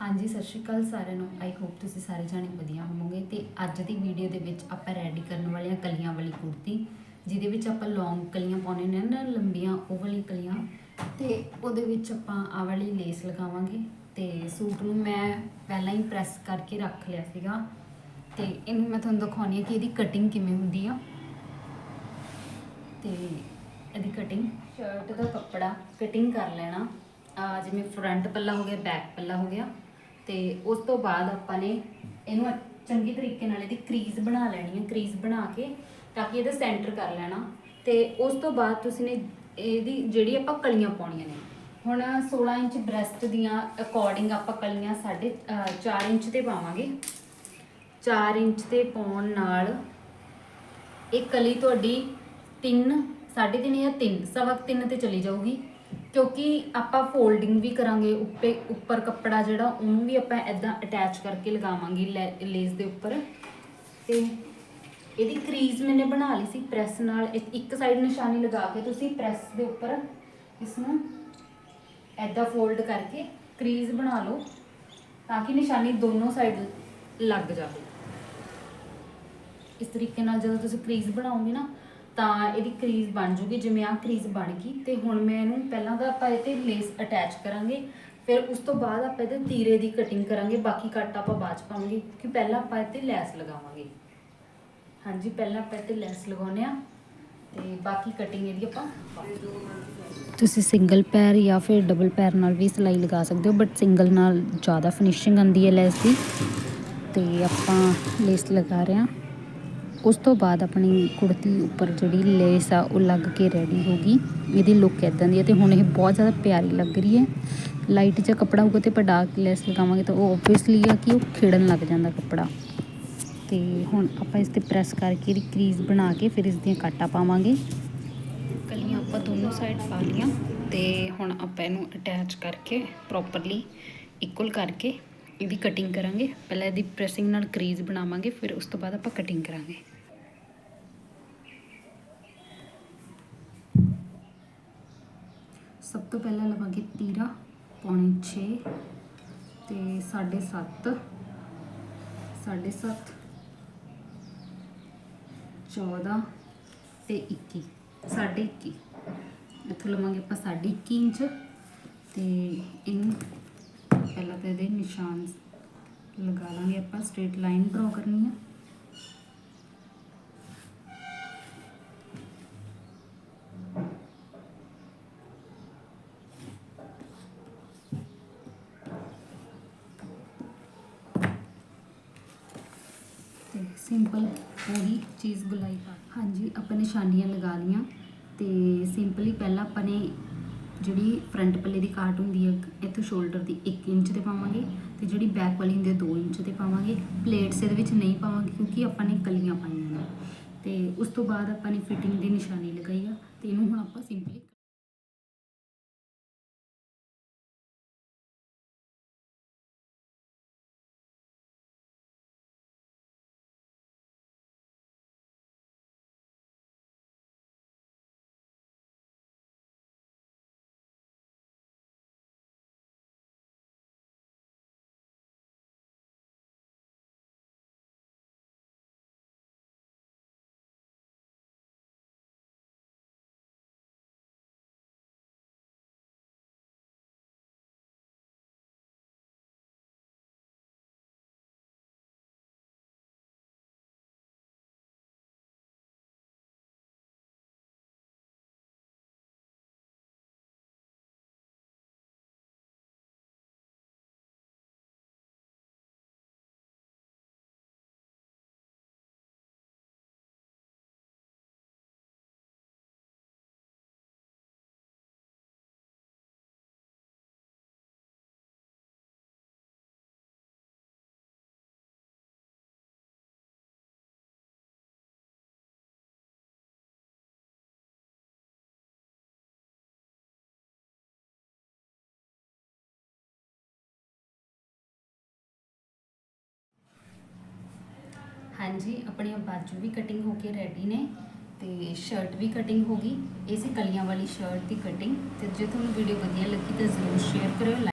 ਹਾਂਜੀ, ਸਤਿ ਸ਼੍ਰੀ ਅਕਾਲ ਸਾਰਿਆਂ ਨੂੰ। ਆਈ ਹੋਪ ਤੁਸੀਂ ਸਾਰੇ ਜਾਣੇ ਵਧੀਆ ਹੋਵੋਗੇ। ਤੇ ਅੱਜ ਦੀ ਵੀਡੀਓ ਦੇ ਵਿੱਚ ਆਪਾਂ ਰੈਡੀ ਕਰਨ ਵਾਲੇ ਹਾਂ ਕਲੀਆਂ ਵਾਲੀ ਕੁੜਤੀ, ਜਿਹਦੇ ਵਿੱਚ ਆਪਾਂ ਲੌਂਗ ਕਲੀਆਂ ਪਾਉਣੇ ਨੇ ਨਾ, ਲੰਬੀਆਂ, ਉਹ ਵਾਲੀ ਕਲੀਆਂ। ਤੇ ਉਹਦੇ ਵਿੱਚ ਆਪਾਂ ਆ ਵਾਲੀ ਲੇਸ ਲਗਾਵਾਂਗੇ। ਤੇ ਸੂਟ ਨੂੰ ਮੈਂ ਪਹਿਲਾਂ ਹੀ ਪ੍ਰੈਸ ਕਰਕੇ ਰੱਖ ਲਿਆ ਸੀਗਾ। ਤੇ ਇਹਨੂੰ ਮੈਂ ਤੁਹਾਨੂੰ ਦਿਖਾਉਣੀ ਹੈ ਕਿ ਇਹਦੀ ਕਟਿੰਗ ਕਿਵੇਂ ਹੁੰਦੀ ਆ। ਤੇ ਇਹਦੀ ਕਟਿੰਗ ਸ਼ਰਟ ਦਾ ਕੱਪੜਾ ਕਟਿੰਗ ਕਰ ਲੈਣਾ। ਜਿਵੇਂ ਫਰੰਟ ਪੱਲਾ ਹੋ ਗਿਆ ਬੈਕ ਪੱਲਾ ਹੋ ਗਿਆ। ਤੇ ਉਸ ਤੋਂ ਬਾਅਦ ਆਪਾਂ ਨੇ ਇਹਨੂੰ ਚੰਗੀ ਤਰੀਕੇ ਨਾਲ ਇਹਦੀ ਕਰੀਜ਼ ਬਣਾ ਲੈਣੀ ਹੈ ਕਰੀਜ਼ ਬਣਾ ਕੇ ਤਾਂ ਕਿ ਇਹਦਾ ਸੈਂਟਰ ਕਰ ਲੈਣਾ। ਤੇ ਉਸ ਤੋਂ ਬਾਅਦ ਤੁਸੀਂ ਨੇ ਇਹਦੀ ਜਿਹੜੀ ਆਪਾਂ ਕਲੀਆਂ ਪਾਉਣੀਆਂ ਨੇ, ਹੁਣ 16 ਇੰਚ ਬ੍ਰੈਸਟ ਦੀਆਂ ਅਕੋਰਡਿੰਗ ਆਪਾਂ ਕਲੀਆਂ ਸਾਢੇ 4 ਇੰਚ ਤੇ ਪਾਵਾਂਗੇ। 4 ਇੰਚ ਤੇ ਪਾਉਣ ਨਾਲ ਇਹ ਕਲੀ ਤੁਹਾਡੀ 3 3.5 ਜਾਂ 3 ਸਵਾ ਕੁ ਤਿੰਨ ਤੇ ਚਲੀ ਜਾਊਗੀ। ਕਿਉਂਕਿ ਆਪਾਂ ਫੋਲਡਿੰਗ ਵੀ ਕਰਾਂਗੇ ਉੱਪੇ, ਉੱਪਰ ਕੱਪੜਾ ਜਿਹੜਾ, ਉਹਨੂੰ ਵੀ ਆਪਾਂ ਐਦਾਂ ਅਟੈਚ ਕਰਕੇ ਲਗਾਵਾਂਗੇ ਲੈ- ਲੇਸ ਦੇ ਉੱਪਰ। ਤੇ ਇਹਦੀ ਕਰੀਜ਼ ਮੈਨੇ ਬਣਾ ਲਈ ਸੀ ਪ੍ਰੈਸ ਨਾਲ। ਇੱਕ- ਇੱਕ ਸਾਈਡ ਨਿਸ਼ਾਨੀ ਲਗਾ ਕੇ ਤੁਸੀਂ ਪ੍ਰੈਸ ਦੇ ਉੱਪਰ ਇਸ ਨੂੰ ਐਦਾਂ ਫੋਲਡ ਕਰਕੇ ਕਰੀਜ਼ ਬਣਾ ਲਓ, ਤਾਂ ਕਿ ਨਿਸ਼ਾਨੀ ਦੋਨੋਂ ਸਾਈਡ ਲੱਗ ਜਾਵੇ। ਇਸ ਤਰੀਕੇ ਨਾਲ ਜਦੋਂ ਤੁਸੀਂ ਕਰੀਜ਼ ਬਣਾਓਗੇ ਨਾ ਤਾਂ ਇਹਦੀ ਕਰੀਜ਼ ਬਣ ਜੂਗੀ, ਜਿਵੇਂ ਆਹ ਕਰੀਜ਼ ਬਣ ਗਈ, ਤੇ ਹੁਣ ਮੈਂ ਇਹਨੂੰ ਪਹਿਲਾਂ ਤਾਂ ਆਪਾਂ ਇਹ ਤੇ ਲੇਸ ਅਟੈਚ ਕਰਾਂਗੇ, ਫਿਰ ਉਸ ਤੋਂ ਬਾਅਦ ਆਪਾਂ ਇਹਦੇ ਤੀਰੇ ਦੀ ਕਟਿੰਗ ਕਰਾਂਗੇ, ਬਾਕੀ ਕੱਟ ਆਪਾਂ ਬਾਅਦ ਚ ਪਾਵਾਂਗੇ, ਕਿਉਂਕਿ ਪਹਿਲਾਂ ਆਪਾਂ ਇਹ ਤੇ ਲੈਸ ਲਗਾਵਾਂਗੇ। ਹਾਂਜੀ, ਪਹਿਲਾਂ ਆਪਾਂ ਇਹ ਤੇ ਲੈਸ ਲਗਾਉਨੇ ਆ ਤੇ ਬਾਕੀ ਕਟਿੰਗ ਇਹਦੀ ਆਪਾਂ ਤੁਸੀਂ ਸਿੰਗਲ ਪੈਰ ਜਾਂ ਫਿਰ ਡਬਲ ਪੈਰ ਨਾਲ ਵੀ ਸਿਲਾਈ ਲਗਾ ਸਕਦੇ ਹੋ ਬਟ ਸਿੰਗਲ ਨਾਲ ਜ਼ਿਆਦਾ ਫਿਨਿਸ਼ਿੰਗ ਆਉਂਦੀ ਹੈ ਲੈਸ ਦੀ, ਤੇ ਆਪਾਂ ਲੇਸ ਲਗਾ ਰਹੇ ਹਾਂ। ਉਸ ਤੋਂ ਬਾਅਦ ਆਪਣੀ ਕੁੜਤੀ ਉੱਪਰ ਜਿਹੜੀ ਲੇਸ ਆ, ਉਹ ਲੱਗ ਕੇ ਰੈਡੀ ਹੋ ਗਈ। ਇਹਦੀ ਲੁੱਕ ਇਦਾਂ ਦੀ ਹੈ ਤੇ ਹੁਣ ਇਹ ਬਹੁਤ ਜ਼ਿਆਦਾ ਪਿਆਰੀ ਲੱਗ ਰਹੀ ਹੈ। ਲਾਈਟ ਜਿਹਾ ਕੱਪੜਾ ਹੋਊਗਾ ਤੇ ਆਪਾਂ ਡਾਰਕ ਲੈਸ ਲਗਾਵਾਂਗੇ ਤਾਂ ਉਹ ਓਬਵੀਅਸਲੀ ਆ ਕਿ ਉਹ ਖਿੜਨ ਲੱਗ ਜਾਂਦਾ ਕੱਪੜਾ। ਤੇ ਹੁਣ ਆਪਾਂ ਇਸ ਤੇ ਪ੍ਰੈਸ ਕਰਕੇ ਇਹਦੀ ਕਰੀਜ਼ ਬਣਾ ਕੇ ਫਿਰ ਇਸ ਦੀਆਂ ਕਾਟਾ ਪਾਵਾਂਗੇ। ਕਲੀਆਂ ਆਪਾਂ ਦੋਨੋਂ ਸਾਈਡ ਪਾ ਲੀਆਂ ਤੇ ਹੁਣ ਆਪਾਂ ਇਹਨੂੰ ਅਟੈਚ ਕਰਕੇ ਪ੍ਰੋਪਰਲੀ ਇਕੁਅਲ ਕਰਕੇ ਇਹਦੀ ਕਟਿੰਗ ਕਰਾਂਗੇ। ਪਹਿਲਾਂ ਇਹਦੀ ਪ੍ਰੈਸਿੰਗ ਨਾਲ ਕਰੀਜ਼ ਬਣਾਵਾਂਗੇ, ਫਿਰ ਉਸ ਤੋਂ ਬਾਅਦ ਆਪਾਂ ਕਟਿੰਗ ਕਰਾਂਗੇ। ਸਭ ਤੋਂ ਪਹਿਲਾਂ ਲਵਾਂਗੇ ਤੀਰਾ, ਪੌਣੇ 6 ਤੇ 7.5 7.5 14 ਤੇ 21 ਸਾਢੇ 21 ਇੱਥੋਂ ਲਵਾਂਗੇ ਆਪਾਂ ਸਾਢੇ 21 ਇੰਚ ਤੇ ਇਹਨੂੰ ਪਹਿਲਾਂ ਤਾਂ ਇਹਦੇ ਨਿਸ਼ਾਨ ਲਗਾ ਲਾਂਗੇ ਆਪਾਂ ਸਟ੍ਰੇਟ ਲਾਈਨ ਡਰਾ ਕਰਨੀ ਆ। ਤੇ ਸਿੰਪਲ ਉਹੀ ਚੀਜ਼ ਗੁਲਾਈ ਪਾ ਹਾਂਜੀ, ਆਪਾਂ ਨਿਸ਼ਾਨੀਆਂ ਲਗਾ ਲੀਆਂ ਤੇ ਸਿੰਪਲੀ ਪਹਿਲਾਂ ਆਪਾਂ ਨੇ ਜਿਹੜੀ ਫਰੰਟ ਪੱਲੇ ਦੀ ਕਾਟ ਹੁੰਦੀ ਹੈ, ਇੱਥੋਂ ਸ਼ੋਲਡਰ ਦੀ 1 ਇੰਚ ਤੇ ਪਾਵਾਂਗੇ ਤੇ ਜਿਹੜੀ ਬੈਕ ਵਾਲੀ ਹੁੰਦੀ ਹੈ 2 ਇੰਚ ਤੇ ਪਾਵਾਂਗੇ। ਪਲੇਟਸ ਇਹਦੇ ਵਿੱਚ ਨਹੀਂ ਪਾਵਾਂਗੇ ਕਿਉਂਕਿ ਆਪਾਂ ਨੇ ਕਲੀਆਂ ਪਾਈਆਂ ਨੇ। ਤੇ ਉਸ ਤੋਂ ਬਾਅਦ ਆਪਾਂ ਨੇ ਫਿਟਿੰਗ ਦੀ ਨਿਸ਼ਾਨੀ ਲਗਾਈ ਆ ਤੇ ਇਹਨੂੰ ਹੁਣ ਆਪਾਂ ਸਿੰਪਲੀ ਹਾਂਜੀ, ਆਪਣੀਆਂ ਬਾਜੂ ਵੀ ਕਟਿੰਗ ਹੋ ਕੇ ਰੈਡੀ ਨੇ ਤੇ ਸ਼ਰਟ ਵੀ ਕਟਿੰਗ ਹੋ ਗਈ। ਇਹ ਸੀ ਕਲੀਆਂ ਵਾਲੀ ਸ਼ਰਟ ਦੀ ਕਟਿੰਗ ਤੇ ਜੇ ਤੁਹਾਨੂੰ ਵੀਡੀਓ ਵਧੀਆ ਲੱਗੀ ਤਾਂ ਜ਼ਰੂਰ ਸ਼ੇਅਰ ਕਰਿਓ